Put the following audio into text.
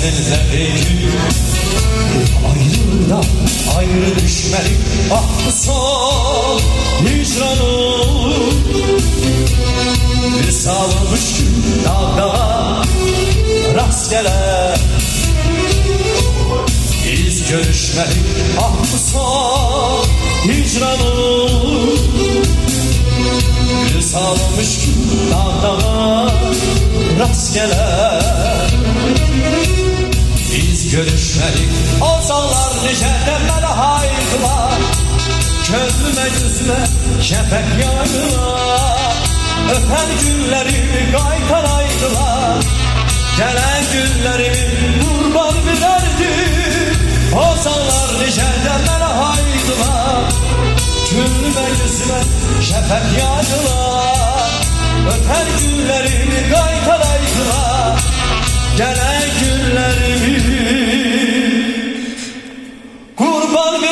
Bir gün Ayrılığına ayrı düşmedik Ah Bir salmış gün dalgalar rastgele. Biz görüşmedik ah bu Bir salmış gün dalgalar rastgele görüşmedik o zamanlar nice demler haydılar Közüme yüzüme şefek yaydılar Öpen günlerimi kaytaraydılar Gelen günlerimi kurban bilerdim O zamanlar nice demler haydılar Gönlüme yüzüme şefek yaydılar Öper günlerim Por